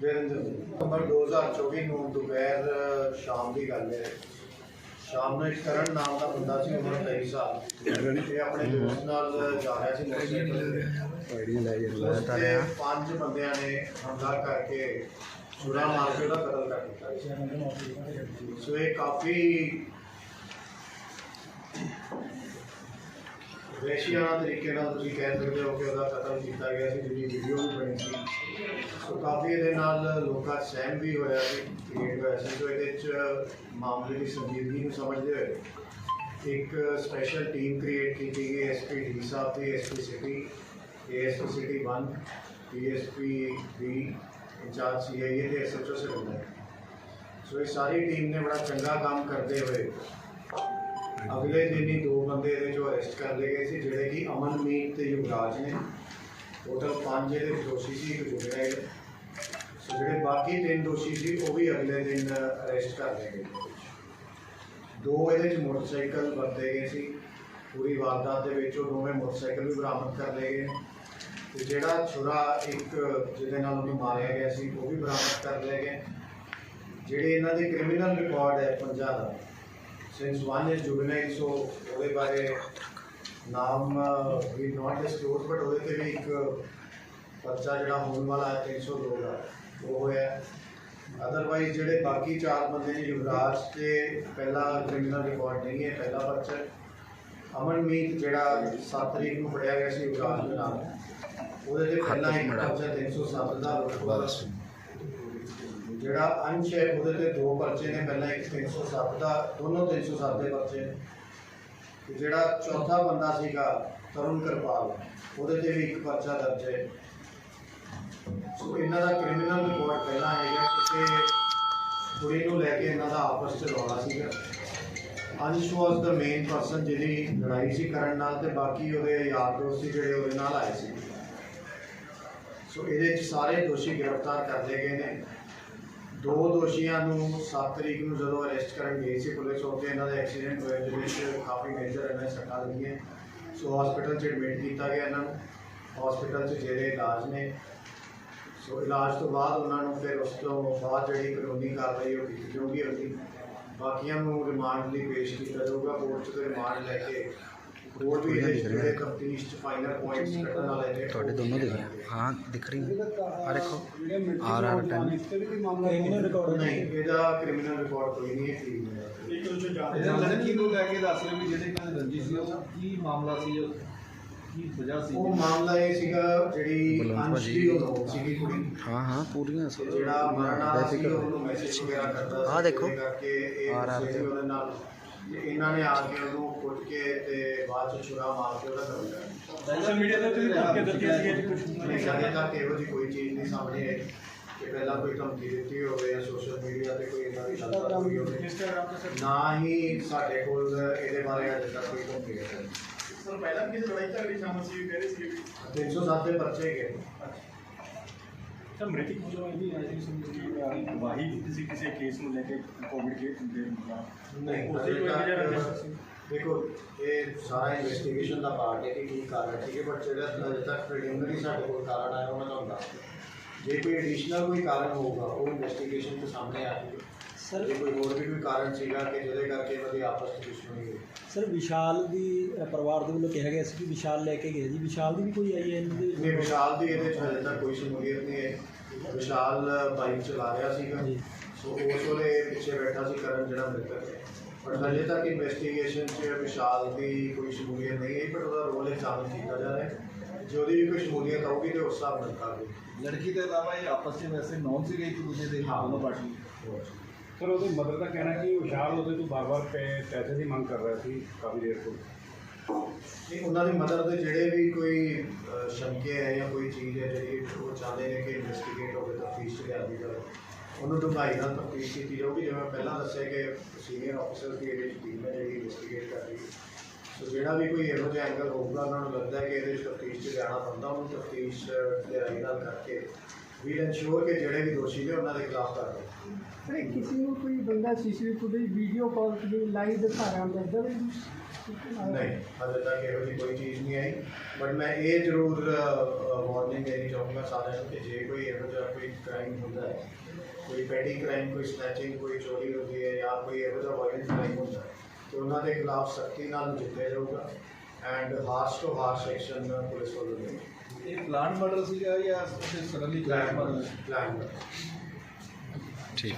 ਵੀਰਿੰਦਰ ਨਵੰਬਰ 2024 ਨੂੰ ਦੁਪਹਿਰ, ਸ਼ਾਮ ਦੀ ਗੱਲ ਹੈ। ਸ਼ਾਮ ਨੂੰ ਇੱਕ ਕਰਨ ਨਾਮ ਦਾ ਬੰਦਾ ਸੀ, ਉਮਰ 23 ਸਾਲ। ਇਹ ਆਪਣੇ ਦੋਸਤ ਨਾਲ ਜਾ ਰਿਹਾ ਸੀ ਮੋਟਰਸਾਈਕਲ ਤੇ। ਆਈਡੀਆ ਲੈ ਜੇ ਲੈ ਪੰਜ ਬੰਦਿਆਂ ਨੇ ਹਮਲਾ ਕਰਕੇ ਛੁਰਾ ਮਾਰ ਕੇ ਉਹਦਾ ਕਤਲ ਕਰ ਦਿੱਤਾ। ਸੋ ਇਹ ਕਾਫੀ ਵੈਸ਼ੀਆਨਾ ਤਰੀਕੇ ਨਾਲ ਤੁਸੀਂ ਕਹਿ ਸਕਦੇ ਹੋ ਕਿ ਉਹਦਾ ਕਤਲ ਕੀਤਾ ਗਿਆ ਸੀ, ਜਿਹੜੀ ਵੀਡੀਓ ਵੀ ਬਣੀ ਸੀ। ਸੋ ਕਾਫੀ ਇਹਦੇ ਨਾਲ ਲੋਕਾਂ ਸਹਿਮ ਵੀ ਹੋਇਆ ਸੀ ਕ੍ਰੀਏਟ ਹੋਇਆ ਸੀ। ਸੋ ਇਹਦੇ 'ਚ ਮਾਮਲੇ ਦੀ ਸੰਜੀਦਗੀ ਨੂੰ ਸਮਝਦੇ ਹੋਏ ਇੱਕ ਸਪੈਸ਼ਲ ਟੀਮ ਕ੍ਰੀਏਟ ਕੀਤੀ ਗਈ ਐਸਪੀ ਡੀ ਸਾਹਿਬ ਦੀ SP city ASP city 1 DSP ਵੀ ਇੰਚਾਰਜ ਸੀਆਈਏ ਤੇ ਐਸਐਚਓ ਸਰਵਿਸ ਸੋ ਇਹ ਸਾਰੀ ਟੀਮ ਨੇ ਬੜਾ ਚੰਗਾ ਕੰਮ ਕਰਦੇ ਹੋਏ ਅਗਲੇ ਦਿਨ ਹੀ ਦੋ ਬੰਦੇ ਇਹਦੇ ਚੋਂ ਅਰੈਸਟ ਕਰ ਲਏ ਗਏ ਸੀ, ਜਿਹੜੇ ਕਿ ਅਮਨਮੀਤ ਤੇ ਯੁਵਰਾਜ ਨੇ। ਟੋਟਲ ਪੰਜ ਇਹਦੇ ਦੋਸ਼ੀ ਸੀ, ਇੱਕ ਜੁਗਰਾਇਲ ਸੋ ਜਿਹੜੇ ਬਾਕੀ ਤਿੰਨ ਦੋਸ਼ੀ ਸੀ, ਉਹ ਵੀ ਅਗਲੇ ਦਿਨ ਅਰੈਸਟ ਕਰ ਲਏ ਗਏ। ਦੋ ਇਹਦੇ 'ਚ ਮੋਟਰਸਾਈਕਲ ਵਰਤੇ ਗਏ ਸੀ। ਪੂਰੀ ਵਾਰਦਾਤ ਦੇ ਵਿੱਚ ਉਹ ਦੋਵੇਂ ਮੋਟਰਸਾਈਕਲ ਵੀ ਬਰਾਮਦ ਕਰ ਲਏ ਗਏ। ਤੇ ਜਿਹੜਾ ਛੁਰਾ ਇੱਕ, ਜਿਹਦੇ ਨਾਲ ਉਹਨੂੰ ਮਾਰਿਆ ਗਿਆ ਸੀ, ਉਹ ਵੀ ਬਰਾਮਦ ਕਰ ਲਏ ਗਏ। ਜਿਹੜੇ ਇਹਨਾਂ ਦੇ ਕ੍ਰਿਮੀਨਲ ਰਿਕਾਰਡ ਹੈ ਪੰਜਾਂ ਦਾ। Since one is juvenile so ਉਹਦੇ ਬਾਰੇ ਨਾਮ ਵੀ ਨਾਟ ਡਿਸਕਲੋਜ਼ ਬਟ ਉਹਦੇ ਤੇ ਵੀ ਇੱਕ ਪਰਚਾ ਜਿਹੜਾ ਹੋਣ ਵਾਲਾ ਹੈ 302 ਦਾ ਉਹ ਹੋਇਆ ਅਦਰਵਾਈਜ਼ ਜਿਹੜੇ ਬਾਕੀ ਚਾਰ ਬੰਦੇ ਨੇ, ਯੁਵਰਾਜ ਤੇ ਪਹਿਲਾ ਕ੍ਰਿਮੀਨਲ ਰਿਕਾਰਡ ਨਹੀਂ ਹੈ, ਪਹਿਲਾ ਪਰਚਾ ਅਮਨਮੀਤ ਜਿਹੜਾ 7 ਤਰੀਕ ਨੂੰ ਫੜਿਆ ਗਿਆ ਸੀ, ਯੁਵਰਾਜ ਦੇ ਨਾਲ, ਉਹਦੇ ਤੇ ਪਹਿਲਾਂ ਇੱਕ ਪਰਚਾ 307 ਦਾ ਸੀ ਜਿਹੜਾ ਅੰਸ਼ ਹੈ, ਉਹਦੇ ਤੇ ਦੋ ਪਰਚੇ ਨੇ। ਪਹਿਲਾਂ ਇੱਕ 307 ਦਾ, ਦੋਨੋਂ 307 ਦੇ ਪਰਚੇ ਨੇ। ਤੇ ਜਿਹੜਾ ਚੌਥਾ ਬੰਦਾ ਸੀਗਾ, ਤਰੁਣ ਕਿਰਪਾਲ, ਉਹਦੇ ਤੇ ਵੀ ਇੱਕ ਪਰਚਾ ਦਰਜ ਹੈ। ਸੋ ਇਹਨਾਂ ਦਾ ਕ੍ਰਿਮੀਨਲ ਰਿਕਾਰਡ ਪਹਿਲਾਂ ਹੈਗਾ ਕਿਸੇ ਕੁੜੀ ਨੂੰ ਲੈ ਕੇ ਇਹਨਾਂ ਦਾ ਆਪਸ ਚ ਰੌਲਾ ਸੀਗਾ। ਅੰਸ਼ ਵਾਸ ਦਾ ਮੇਨ ਪਰਸਨ ਜਿਹਦੀ ਲੜਾਈ ਸੀ ਕਰਨ ਨਾਲ ਤੇ ਬਾਕੀ ਉਹਦੇ ਯਾਰ ਦੋਸਤ ਸੀ ਜਿਹੜੇ ਉਹਦੇ ਨਾਲ ਆਏ ਸੀ। ਸੋ ਇਹਦੇ ਚ ਸਾਰੇ ਦੋਸ਼ੀ ਗ੍ਰਿਫਤਾਰ ਕਰ ਲਏ ਗਏ ਨੇ। ਦੋ ਦੋਸ਼ੀਆਂ ਨੂੰ 7 ਤਰੀਕ ਨੂੰ ਜਦੋਂ ਅਰੈਸਟ ਕਰਨ ਗਏ ਸੀ ਪੁਲਿਸ ਉੱਤੇ ਇਹਨਾਂ ਦਾ ਐਕਸੀਡੈਂਟ ਹੋਇਆ ਜਿਹਦੇ ਵਿੱਚ ਕਾਫੀ ਮੇਜਰ ਇਹਨਾਂ ਦੇ ਸੱਟਾਂ ਲੱਗੀਆਂ। ਸੋ ਹਸਪੀਟਲ 'ਚ ਐਡਮਿਟ ਕੀਤਾ ਗਿਆ ਇਹਨਾਂ ਨੂੰ। ਹਸਪੀਟਲ 'ਚ ਜਿਹੜੇ ਇਲਾਜ ਨੇ। ਸੋ ਇਲਾਜ ਤੋਂ ਬਾਅਦ ਉਹਨਾਂ ਨੂੰ ਫਿਰ ਉਸ ਤੋਂ ਬਾਅਦ ਜਿਹੜੀ ਕਾਨੂੰਨੀ ਕਾਰਵਾਈ ਉਹ ਕੀਤੀ ਜਾਊਗੀ। ਉਹਦੀ ਬਾਕੀਆਂ ਨੂੰ ਰਿਮਾਂਡ ਲਈ ਪੇਸ਼ ਕੀਤਾ ਜਾਊਗਾ ਕੋਰਟ 'ਚ ਤੇ ਰਿਮਾਂਡ ਲੈ ਕੇ ਕੋਰਟ ਵੀ ਇਹਦੇ 'ਚ ਜਿਹੜੇ ਤਫਤੀਸ਼ 'ਚ ਫਾਈਨਲ ਪੁਆਇੰਟਸ ਕੱਢਣ ਵਾਲੇ ਨੇ ਤੁਹਾਡੇ ਦੋਨੋਂ ਦਿਖ ਰਹੇ ਹਾਂ ਦਿਖ ਰਹੀ ਆ ਦੇਖੋ ਆਰ ਆਰ 10 ਕ੍ਰਿਮੀਨਲ ਰਿਕਾਰਡ ਨਹੀਂ ਇਹਦਾ ਕ੍ਰਿਮੀਨਲ ਰਿਕਾਰਡ ਕੋਈ ਨਹੀਂ ਹੈ ਠੀਕ ਹੈ ਇਹ ਲੜਕੀ ਨੂੰ ਲੈ ਕੇ ਦੱਸ ਰਹੇ ਵੀ ਜਿਹੜੇ ਇਹਨਾਂ ਦੀ ਰੰਜੀ ਸੀ ਉਹ ਕੀ ਮਾਮਲਾ ਸੀ ਉਹ ਕੀ ਵਜ੍ਹਾ ਸੀ ਉਹ ਮਾਮਲਾ ਇਹ ਸੀਗਾ ਜਿਹੜੀ ਬਲਵੰਤ ਅੰਸ਼ ਭਾਜੀ। ਦੀ ਉਹ ਸੀਗੀ ਕੁੜੀ ਹਾਂ ਹਾਂ ਪੂਰੀਆਂ ਤੇ ਜਿਹੜਾ ਮਰਨ ਵਾਲਾ ਸੀ ਬੇਫਿਕਰ ਉਹਨੂੰ ਮੈਸੇਜ ਵਗੈਰਾ ਕਰਦਾ ਸੀ ਆਹ ਦੇਖੋ। ਜਿਹਦੇ ਕਰਕੇ ਇਹ ਆਰ ਆਰ ਗੁੱਸੇ ਸੀ ਉਹਦੇ ਨਾਲ ਤੇ ਇਹਨਾਂ ਨੇ ਆ ਕੇ ਉਹਨੂੰ ਕੁੱਟ ਕੇ ਤੇ ਬਾਅਦ ਚ ਛੁਰਾ ਮਾਰ ਕੇ ਉਹਦਾ ਕਰ ਦਿੱਤਾ ਸੋਸ਼ਲ ਮੀਡੀਆ ਤੇ ਤੁਸੀਂ ਧਮਕੀ ਦਿੱਤੀਆਂ ਸੀ ਅੱਜ ਕੁਝ ਨਹੀਂ ਸਾਡੇ ਤੱਕ ਇਹੋ ਜਿਹੀ ਕੋਈ ਚੀਜ਼ ਨਹੀਂ ਸਾਹਮਣੇ ਆਈ ਕਿ ਪਹਿਲਾਂ ਕੋਈ ਧਮਕੀ ਦਿੱਤੀ ਹੋਵੇ ਜਾਂ ਸੋਸ਼ਲ ਮੀਡੀਆ ਤੇ ਕੋਈ ਇਹਨਾਂ ਦੀ ਗੱਲਬਾਤ ਹੋਈ ਹੋਵੇ। ਇੰਸਟਾਗ੍ਰਾਮ ਤੇ ਸਰ ਨਾ ਹੀ ਸਾਡੇ ਕੋਲ ਇਹਦੇ ਬਾਰੇ ਅਜੇ ਤੱਕ ਕੋਈ ਧਮਕੀ ਹੈ ਸਰ ਪਹਿਲਾਂ ਕਿਸੇ ਲੜਾਈ ਝਗੜੇ ਸ਼ਾਮਲ ਸੀ ਕਹਿ ਰਹੇ ਸੀ ਵੀ 307 ਦੇ ਪਰਚੇ ਗਏ ਸਰ ਮ੍ਰਿਤਕ ਜੋ ਇਹਦੀ ਆਈ ਸੀ ਕਿ ਵਾਹੀ ਦਿੱਤੀ ਸੀ ਕਿਸੇ ਕੇਸ ਨੂੰ ਲੈ ਕੇ ਕੋਵਿਡ ਕੇਸ ਦੇ ਨਹੀਂ ਉਸੇ ਕੋਈ ਵਜ੍ਹਾ ਦੇਖੋ ਇਹ ਸਾਰਾ ਇਨਵੈਸਟੀਗੇਸ਼ਨ ਦਾ ਪਾਰਟ ਹੈ ਕਿ ਕੀ ਕਾਰਨ ਠੀਕ ਹੈ ਬਟ ਜਿਹੜਾ ਅਜੇ ਤੱਕ ਪ੍ਰੀਲਿਮਿਨਰੀ ਸਾਡੇ ਕੋਲ ਕਾਰਨ ਆਇਆ ਉਹ ਮੈਂ ਤੁਹਾਨੂੰ ਦੱਸ ਦਿਆਂ। ਜੇ ਕੋਈ ਐਡੀਸ਼ਨਲ ਕੋਈ ਕਾਰਨ ਹੋਊਗਾ ਉਹ ਇਨਵੈਸਟੀਗੇਸ਼ਨ ਤੋਂ ਸਾਹਮਣੇ ਆ ਜਾਊਗਾ ਸਰ। ਜੇ ਕੋਈ ਹੋਰ ਵੀ ਕੋਈ ਕਾਰਨ ਸੀਗਾ ਕਿ ਜਿਹਦੇ ਕਰਕੇ ਇਹਨਾਂ ਦੀ ਆਪਸ ਵਿੱਚ ਦੁਸ਼ਮਣੀ ਹੋਈ ਸਰ ਵਿਸ਼ਾਲ ਦੀ ਅ, ਪਰਿਵਾਰ ਦੇ ਵੱਲੋਂ ਕਿਹਾ ਗਿਆ ਸੀ ਕਿ ਵਿਸ਼ਾਲ ਲੈ ਕੇ ਗਏ ਜੀ ਵਿਸ਼ਾਲ ਦੀ ਵੀ ਕੋਈ ਆਈ ਹੈ ਇਹਨਾਂ ਦੇ ਨਹੀਂ ਵਿਸ਼ਾਲ ਦੀ ਇਹਦੇ 'ਚ ਹਜੇ ਤੱਕ ਕੋਈ ਸ਼ਮੂਲੀਅਤ ਨਹੀਂ ਹੈ ਵਿਸ਼ਾਲ ਬਾਈਕ ਚਲਾ ਰਿਹਾ ਸੀਗਾ। ਜੀ। ਸੋ ਉਸ ਵੇਲੇ ਪਿੱਛੇ ਬੈਠਾ ਸੀ ਕਰਨ ਜਿਹੜਾ ਮ੍ਰਿਤਕ ਹੈ। ਪਰ ਹਜੇ ਤੱਕ ਇਨਵੈਸਟੀਗੇਸ਼ਨ 'ਚ ਵਿਸ਼ਾਲ ਦੀ ਕੋਈ ਸ਼ਮੂਲੀਅਤ ਨਹੀਂ ਹੈ ਪਰ ਉਹਦਾ ਰੋਲ ਐਗਜ਼ਾਮਨ ਕੀਤਾ ਜਾ ਰਿਹਾ ਹੈ। ਜੇ ਉਹਦੀ ਵੀ ਕੋਈ ਸ਼ਮੂਲੀਅਤ ਆਊਗੀ ਤੇ ਉਸ ਹਿਸਾਬ ਨਾਲ ਕਾਰਵਾਈ ਲੜਕੀ ਦੇ ਇਲਾਵਾ ਇਹ ਆਪਸ ਵਿੱਚ ਵੈਸੇ ਨੌਨ ਸੀਗੇ ਇੱਕ ਦੂਜੇ ਦੇ ਹਾਂ। ਦੋਨੋਂ ਪਾਰਟੀ ਸਰ, ਉਹਦੇ ਮਦਰ ਦਾ ਕਹਿਣਾ ਕਿ ਵਿਸ਼ਾਲ ਉਹਦੇ ਤੋਂ ਬਾਰ-ਬਾਰ ਪੈ- ਪੈਸੇ ਦੀ ਮੰਗ ਕਰ ਰਿਹਾ ਸੀ ਕਾਫੀ ਦੇਰ ਤੋਂ। ਇਹ ਉਹਨਾਂ ਦੀ ਮਦਰ ਦੇ ਜਿਹੜੇ ਵੀ ਕੋਈ ਸ਼ੰਕੇ ਹੈ ਜਾਂ ਕੋਈ ਚੀਜ਼ ਹੈ ਜਿਹੜੀ ਉਹ ਚਾਹੁੰਦੇ ਨੇ ਕਿ ਇਨਵੈਸਟੀਗੇਟ ਹੋਵੇ ਤਫਤੀਸ਼ ਚ ਲਿਆਂਦੀ ਜਾਵੇ। ਉਹਨੂੰ ਡੂੰਘਾਈ ਨਾਲ ਤਫਤੀਸ਼ ਕੀਤੀ ਜਾਊਗੀ, ਜਿਵੇਂ ਪਹਿਲਾਂ ਦੱਸਿਆ ਕਿ ਸੀਨੀਅਰ ਆਫੀਸਰ ਦੀ ਇਹਦੇ ਟੀਮ ਹੈ ਜਿਹੜੀ ਇਨਵੈਸਟੀਗੇਟ ਕਰ ਰਹੀ ਹੈ। ਸੋ ਜਿਹੜਾ ਵੀ ਕੋਈ ਇਹੋ ਜਿਹਾ ਐਂਗਲ ਹੋਊਗਾ, ਉਹਨਾਂ ਨੂੰ ਲੱਗਦਾ ਹੈ ਕਿ ਇਹਦੇ ਵਿੱਚ ਤਫਤੀਸ਼ 'ਚ ਜਾਣਾ ਬੰਦਾ ਉਹਨੂੰ ਤਫਤੀਸ਼ ਦੇ ਰਾਈ ਨਾਲ ਕਰਕੇ ਵੀ ਇਨਸ਼ੋਰ ਕਿ ਜਿਹੜੇ ਵੀ ਦੋਸ਼ੀ ਨੇ ਉਹਨਾਂ ਦੇ ਖਿਲਾਫ ਕਾਰਵਾਈ ਅਰੇ ਕਿਸੇ ਨੂੰ ਕੋਈ ਬੰਦਾ ਸੀਸੀਟੀਵੀ ਫੁਟੇਜ ਵੀਡੀਓ ਕਾਲ ਤੇ ਲਾਈਵ ਦਿਖਾ ਰਿਹਾ ਹੁੰਦਾ ਇਦਾਂ ਵੀ ਨਹੀਂ ਹਾਲੇ ਤੱਕ ਇਹੋ ਜਿਹੀ ਕੋਈ ਚੀਜ਼ ਨਹੀਂ ਆਈ। ਬਟ ਮੈਂ ਇਹ ਜ਼ਰੂਰ ਵਾਰਨਿੰਗ ਦੇਣੀ ਚਾਹੂੰਗਾ ਸਾਰਿਆਂ ਨੂੰ ਕਿ ਜੇ ਕੋਈ ਇਹੋ ਜਿਹਾ ਕੋਈ ਕ੍ਰਾਈਮ ਹੁੰਦਾ ਹੈ ਕੋਈ ਪੈਡੀ ਕ੍ਰਾਈਮ ਕੋਈ ਸਨੈਚਿੰਗ ਕੋਈ ਚੋਰੀ ਹੁੰਦੀ ਹੈ ਜਾਂ ਕੋਈ ਇਹੋ ਜਿਹਾ ਵਾਇਲੈਂਟ ਕ੍ਰਾਈਮ ਹੁੰਦਾ ਹੈ ਤੇ ਉਹਨਾਂ ਦੇ ਖਿਲਾਫ ਸਖਤੀ ਨਾਲ ਨਜਿੱਠਿਆ ਜਾਊਗਾ। ਐਂਡ ਹਾਰਸ਼ ਤੋਂ ਹਾਰਸ਼ ਐਕਸ਼ਨ ਪੁਲਿਸ ਵੱਲੋਂ ਲਏਗੀ ਇਹ ਪਲਾਨ ਮਰਡਰ ਸੀਗਾ ਜਾਂ ਸਡਨਲੀ ਪਲਾਨ ਪਲਾਨ ਠੀਕ।